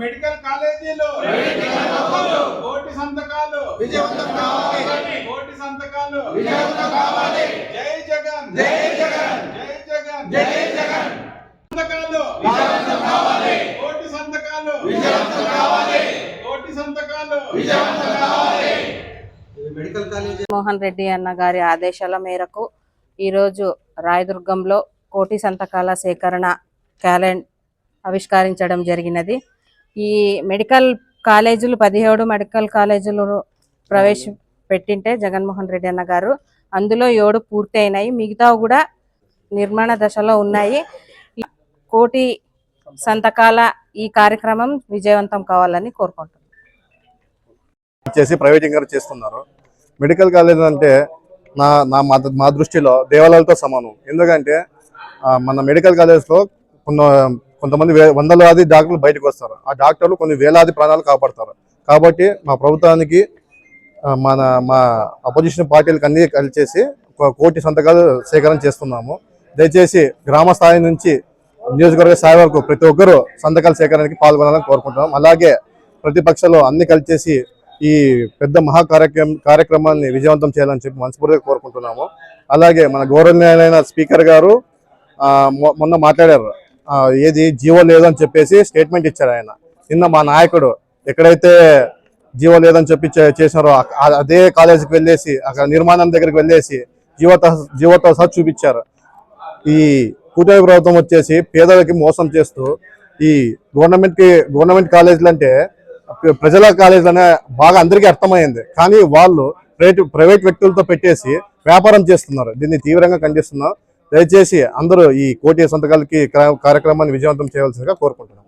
Medical కాలేజీలు. కోటి సంతకాలు. కోటి సంతకాలు. జై జగన్. జై జగన్. జై జగన్. జై జగన్. సంతకాలు. కోటి సంతకాలు. కోటి సంతకాలు. Medical college. మోహన్ రెడ్డి అన్న గారి ఆదేశాల మేరకు ఈరోజు రాయదుర్గంలో కోటి సంతకాల సేకరణ క్యాలెండ్ ఆవిష్కరించడం జరిగినది. ఈ మెడికల్ కాలేజీలు పదిహేడు మెడికల్ కాలేజీలు ప్రవేశపెట్టింటే జగన్మోహన్ రెడ్డి అన్న గారు. అందులో ఏడు పూర్తి అయినాయి మిగతా కూడా నిర్మాణ దశలో ఉన్నాయి. కోటి సంతకాల ఈ కార్యక్రమం విజయవంతం కావాలని కోరుకుంటున్నాను చేసి ప్రైవేటీకరణ చేస్తున్నారు. మెడికల్ కాలేజ్ అంటే నా నా మా మా దృష్టిలో దేవాలయాలతో సమానం. ఎందుకంటే మన మెడికల్ కాలేజ్లో కొంత కొంతమంది వే- వందలాది డాక్టర్లు బయటకు వస్తారు. ఆ డాక్టర్లు కొన్ని వేలాది ప్రాణాలు కాపాడతారు. కాబట్టి మా ప్రభుత్వానికి మన మా అపోజిషన్ పార్టీలకు అన్ని కలిసేసి ఒక కోటి సంతకాలు సేకరణ చేస్తున్నాము. దయచేసి గ్రామ స్థాయి నుంచి నియోజకవర్గ స్థాయి వరకు ప్రతి ఒక్కరూ సంతకాల సేకరణకి పాల్గొనాలని కోరుకుంటున్నాం. అలాగే ప్రతిపక్షాలు అన్ని కలిసేసి ఈ పెద్ద మహా కార్యక్రమం కార్యక్రమాన్ని విజయవంతం చేయాలని చెప్పి మనస్ఫూర్తిగా కోరుకుంటున్నాము. అలాగే మన గౌరవనీయులైన స్పీకర్ గారు మొన్న మాట్లాడారు. ఏది జీవో లేదని చెప్పేసి స్టేట్మెంట్ ఇచ్చారు ఆయన. నిన్న మా నాయకుడు ఎక్కడైతే జీవో లేదని చెప్పి చేసినారో చేశారో అదే కాలేజీకి వెళ్ళేసి అక్కడ నిర్మాణం దగ్గరికి వెళ్ళేసి జీవోతో జీవోతో సహా చూపించారు. ఈ కూటమి ప్రభుత్వం వచ్చేసి పేదలకి మోసం చేస్తూ ఈ గవర్నమెంట్కి గవర్నమెంట్ కాలేజీలు అంటే ప్రజల కాలేజీలనే బాగా అందరికీ అర్థమైంది కానీ వాళ్ళు ప్రైవేట్ ప్రైవేట్ వ్యక్తులతో పెట్టేసి వ్యాపారం చేస్తున్నారు. దీన్ని తీవ్రంగా ఖండిస్తున్నాం. దయచేసి అందరూ ఈ కోటి సంతకాలకి కార్యక్రమాన్ని విజయవంతం చేయవలసిందిగా కోరుకుంటున్నాం.